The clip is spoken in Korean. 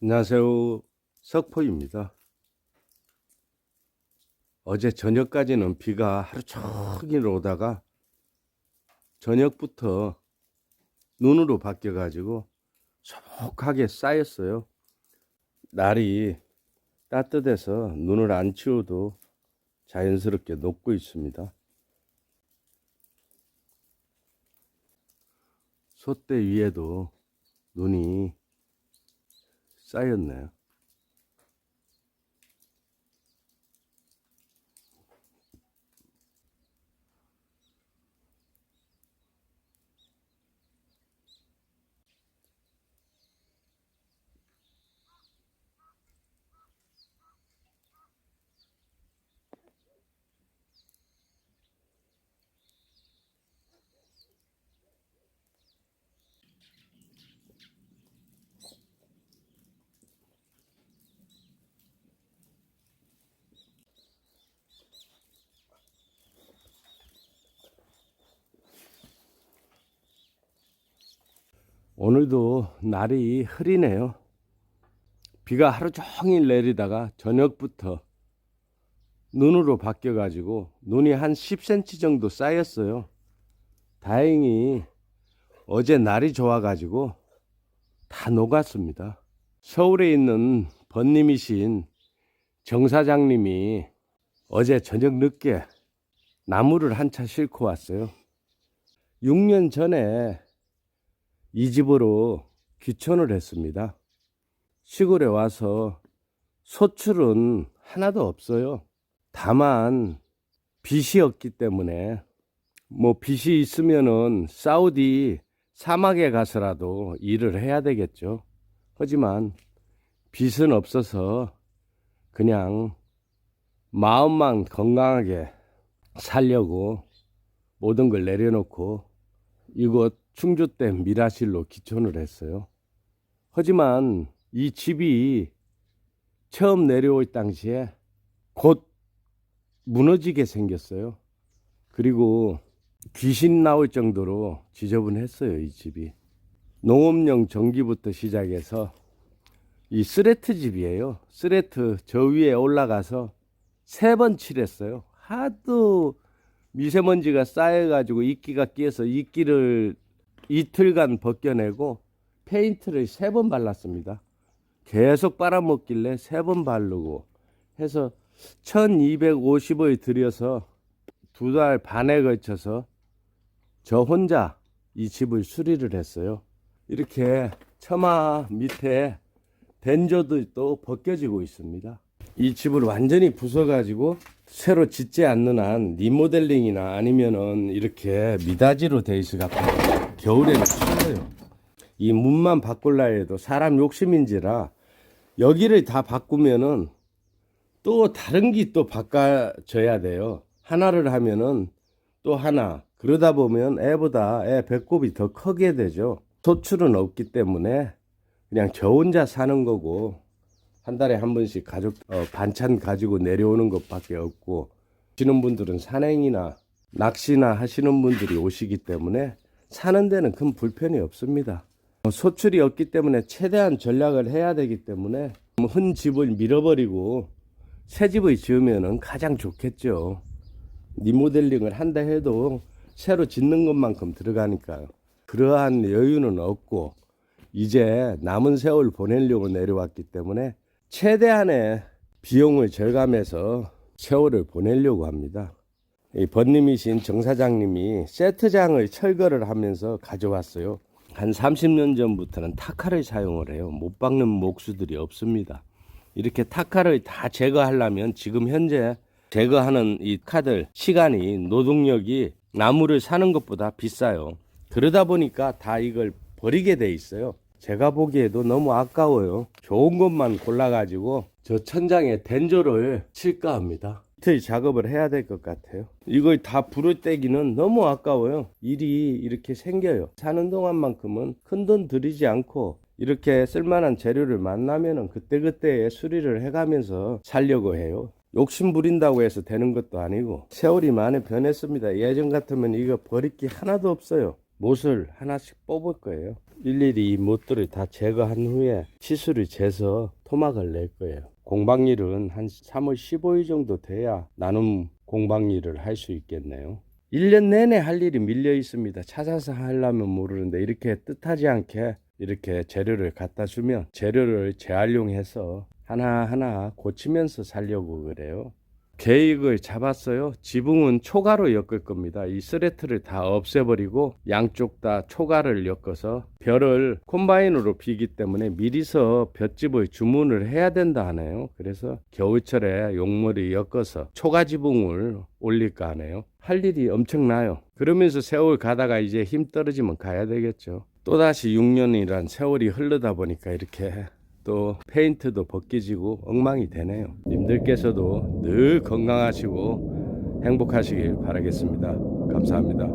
안녕하세요. 석포입니다. 어제 저녁까지는 비가 하루 종일 오다가 저녁부터 눈으로 바뀌어가지고 소복하게 쌓였어요. 날이 따뜻해서 눈을 안 치워도 자연스럽게 녹고 있습니다. 솥대 위에도 눈이 쌓였네요. 오늘도 날이 흐리네요. 비가 하루 종일 내리다가 저녁부터 눈으로 바뀌어 가지고 눈이 한 10cm 정도 쌓였어요. 다행히 어제 날이 좋아 가지고 다 녹았습니다. 서울에 있는 번님이신 정 사장님이 어제 저녁 늦게 나무를 한 차 싣고 왔어요. 6년 전에 이 집으로 귀촌을 했습니다. 시골에 와서 소출은 하나도 없어요. 다만 빚이 없기 때문에 뭐 빚이 있으면은 사우디 사막에 가서라도 일을 해야 되겠죠. 하지만 빚은 없어서 그냥 마음만 건강하게 살려고 모든 걸 내려놓고 이곳 충주댐 미라실로 기촌을 했어요. 하지만 이 집이 처음 내려올 당시에 곧 무너지게 생겼어요. 그리고 귀신 나올 정도로 지저분했어요, 이 집이. 농업용 전기부터 시작해서 이 스레트 집이에요. 스레트 저 위에 올라가서 세 번 칠했어요. 하도 미세먼지가 쌓여가지고 이끼가 끼어서 이끼를 이틀간 벗겨내고 페인트를 세 번 발랐습니다. 계속 빨아먹길래 세 번 바르고 해서 1250을 들여서 두 달 반에 걸쳐서 저 혼자 이 집을 수리를 했어요. 이렇게 처마 밑에 덴저들도 벗겨지고 있습니다. 이 집을 완전히 부숴가지고 새로 짓지 않는 한 리모델링이나 아니면은 이렇게 미닫이로 돼 있어 갖고 겨울에는 추워요. 이 문만 바꿀라 해도 사람 욕심인지라 여기를 다 바꾸면은 또 다른 게 또 바꿔줘야 돼요. 하나를 하면은 또 하나 그러다 보면 애보다 애 배꼽이 더 크게 되죠. 소출은 없기 때문에 그냥 저 혼자 사는 거고 한 달에 한 번씩 가족 어, 반찬 가지고 내려오는 것밖에 없고 하시는 분들은 산행이나 낚시나 하시는 분들이 오시기 때문에 사는 데는 큰 불편이 없습니다. 어, 소출이 없기 때문에 최대한 전략을 해야 되기 때문에 흔 집을 밀어버리고 새 집을 지으면은 가장 좋겠죠. 리모델링을 한다 해도 새로 짓는 것만큼 들어가니까요. 그러한 여유는 없고 이제 남은 세월 보내려고 내려왔기 때문에 최대한의 비용을 절감해서 세월을 보내려고 합니다. 이 번님이신 정 사장님이 세트장을 철거를 하면서 가져왔어요. 한 30년 전부터는 타카를 사용을 해요. 못 박는 목수들이 없습니다. 이렇게 타카를 다 제거하려면 지금 현재 제거하는 이 카들 시간이 노동력이 나무를 사는 것보다 비싸요. 그러다 보니까 다 이걸 버리게 돼 있어요. 제가 보기에도 너무 아까워요. 좋은 것만 골라가지고 저 천장에 덴조를 칠까 합니다. 이틀 작업을 해야 될 것 같아요. 이걸 다 불을 떼기는 너무 아까워요. 일이 이렇게 생겨요. 사는 동안만큼은 큰 돈 들이지 않고 이렇게 쓸만한 재료를 만나면은 그때그때 수리를 해가면서 살려고 해요. 욕심 부린다고 해서 되는 것도 아니고 세월이 많이 변했습니다. 예전 같으면 이거 버릴 게 하나도 없어요. 못을 하나씩 뽑을 거예요. 일일이 이 못들을 다 제거한 후에 치수를 재서 토막을 낼 거예요. 공방일은 한 3월 15일 정도 돼야 나눔 공방일을 할 수 있겠네요. 1년 내내 할 일이 밀려 있습니다. 찾아서 하려면 모르는데 이렇게 뜻하지 않게 이렇게 재료를 갖다 주면 재료를 재활용해서 하나하나 고치면서 살려고 그래요. 계획을 잡았어요. 지붕은 초가로 엮을 겁니다. 이 스레트를 다 없애버리고 양쪽 다 초가를 엮어서 벼를 콤바인으로 비기 때문에 미리서 볏집을 주문을 해야 된다 하네요. 그래서 겨울철에 용머리 엮어서 초가 지붕을 올릴까 하네요. 할 일이 엄청나요. 그러면서 세월 가다가 이제 힘 떨어지면 가야 되겠죠. 또다시 6년이란 세월이 흐르다 보니까 이렇게 또 페인트도 벗겨지고 엉망이 되네요. 님들께서도 늘 건강하시고 행복하시길 바라겠습니다. 감사합니다.